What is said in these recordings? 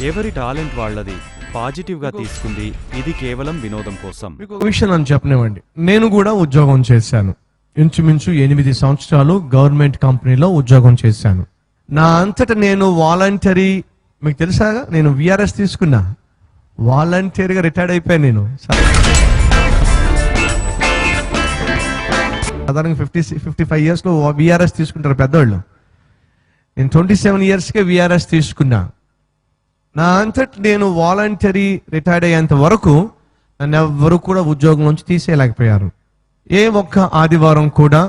ఎవరి టాలెంట్ వాళ్ళది? పాజిటివ్గా తీసుకుంది. ఇది కేవలం వినోదం కోసం. మీకు ఒక విషయం నన్ను చెప్పనివ్వండి. నేను కూడా ఉద్యోగం చేశాను. ఇంచుమించు ఎనిమిది సంవత్సరాలు గవర్నమెంట్ కంపెనీలో ఉద్యోగం చేశాను. నా అంతట నేను వాలంటరీ మీకు తెలుసాగా నేను విఆర్ఎస్ తీసుకున్నా. వాలంటీర్గా రిటైర్డ్ అయిపోయాను నేను. సాధారణంగా ఫిఫ్టీ ఫిఫ్టీ ఫైవ్ ఇయర్స్లో విఆర్ఎస్ తీసుకుంటారు పెద్దవాళ్ళు నేను ట్వంటీ సెవెన్ ఇయర్స్కే విఆర్ఎస్ తీసుకున్నా. నా అంతటి నేను వాలంటరీ రిటైర్డ్ అయ్యేంత వరకు నన్ను ఎవ్వరు కూడా ఉద్యోగం నుంచి తీసేయలేకపోయారు. ఏ ఒక్క ఆదివారం కూడా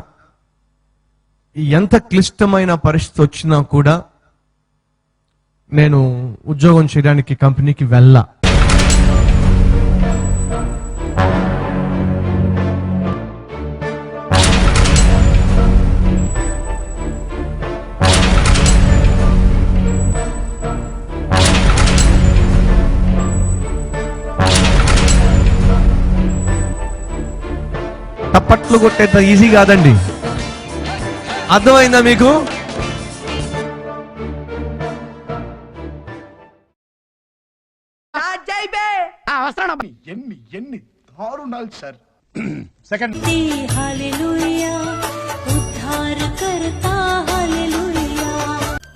ఎంత క్లిష్టమైన పరిస్థితి వచ్చినా కూడా నేను ఉద్యోగం చేయడానికి కంపెనీకి వెళ్ళా పట్లు కొట్టేంత ఈజీ కాదండి. అర్థమైందా మీకు? అవసరం ఎన్ని ఎన్ని దారుణాలు సార్. సెకండ్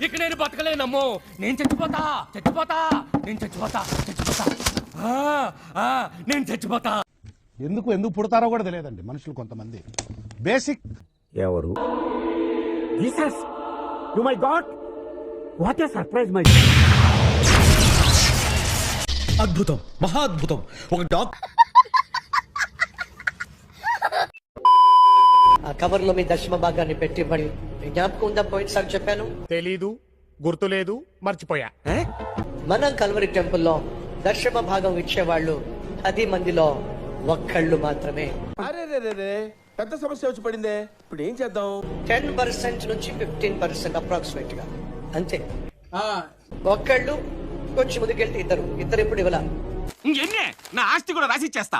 ఇక నేను బతకలేనమ్మో. నేను చచ్చిపోతా చచ్చిపోతా నేను చచ్చిపోతా చచ్చిపోతా. నేను చచ్చిపోతా. ఎందుకు ఎందుకు పుడతారో కూడా తెలియదండి మనుషులు కొంతమంది. బేసిక్ ఎవరు? Jesus you my God. What a surprise my అద్భుతం మహా అద్భుతం. ఒక డాక్ ఆ కవర్లో మీ దశమ భాగాన్ని పెట్టి మరి మీ జ్ఞాపకం ఉందా? పోయినసారి చెప్పాను. తెలీదు గుర్తులేదు మర్చిపోయా. మన కల్వరి టెంపుల్లో దశమ భాగం ఇచ్చేవాళ్ళు పది మందిలో ఒక్కళ్ళు మాత్రమే. పెద్ద సమస్య వచ్చి పడిందే. ఇప్పుడు ఏం చేద్దాం? టెన్ పర్సెంట్ నుంచి ఫిఫ్టీన్ పర్సెంట్ అప్రాక్సిమేట్గా అంతే ఒక్కళ్ళు కొంచెం ముందుకెళ్తే ఇద్దరు. ఇద్దరు ఇప్పుడు ఇవ్వాల? నా ఆస్తి కూడా రాసి ఇచ్చేస్తా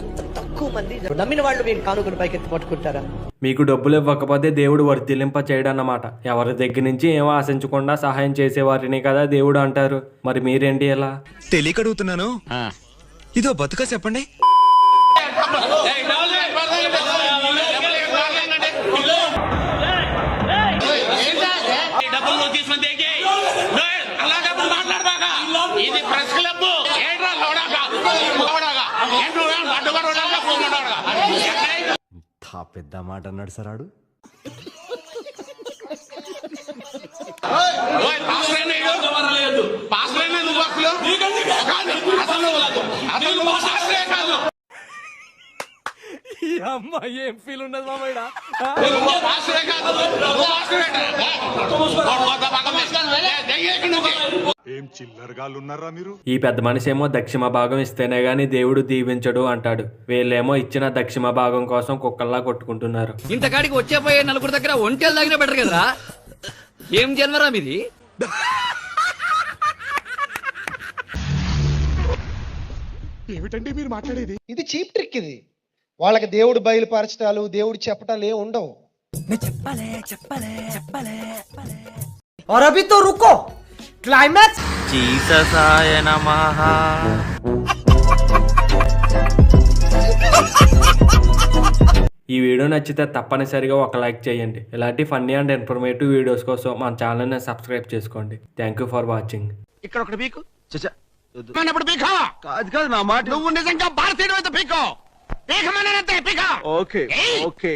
అంత తక్కువ మంది నమ్మిన వాళ్ళు మీరు కానుకలు పైకెత్తి పట్టుకుంటారా? మీకు డబ్బులు ఇవ్వకపోతే దేవుడు వర్తిల్లింప చేయడన్నమాట. ఎవరి దగ్గర నుంచి ఏం ఆశించకుండా సహాయం చేసేవారిని కదా దేవుడు అంటారు. మరి మీరేంటి ఎలా తెలియక అడుగుతున్నాను. ఇదో బతుక చెప్పండి. డబ్బులు తీసుకుని ఇది ప్రెస్ క్లబ్ పెద్ద మాట అన్నాడు సరాడు పాస్లైనా నువ్వు అసలు అసలు అసలు నువ్వు పాస్లే కాదు ఏం ఫీల్ ఉన్నది కాదు నువ్వు ఈ పెద్ద మనిషి ఏమో దక్షిణ భాగం ఇస్తేనే గాని దేవుడు దీవించడు అంటాడు. వీళ్ళేమో ఇచ్చిన దక్షిణ భాగం కోసం కుక్కల్లా కొట్టుకుంటున్నారు. ఇంతకాడికి వచ్చే పోయే నలుగురు దగ్గర ఒంటెలు తాగిన బెటర్ కదరా ఏం జన్మరా మీది ఏమిటండి మీరు మాట్లాడేది? ఇది చీప్ ట్రిక్ ఇది. వాళ్ళకి దేవుడు బయలుపరచడాలు దేవుడు చెప్పటాలు ఏమి ఉండవు. చెప్పలే చెప్పలే చెప్పలే అరబితో రుకో. క్లైమాక్స్ ఈ వీడియో నచ్చితే తప్పనిసరిగా ఒక లైక్ చేయండి. ఇలాంటి ఫన్నీ అండ్ ఇన్ఫర్మేటివ్ వీడియోస్ కోసం మన ఛానల్ని సబ్స్క్రైబ్ చేసుకోండి. థ్యాంక్ యూ ఫర్ వాచింగ్ ఇక్కడ ఒకటి కాదు కాదు నా మాట. నువ్వు నిజంగా భారతీయుడు పీకో. పీకమనంతే పీకో. Okay okay.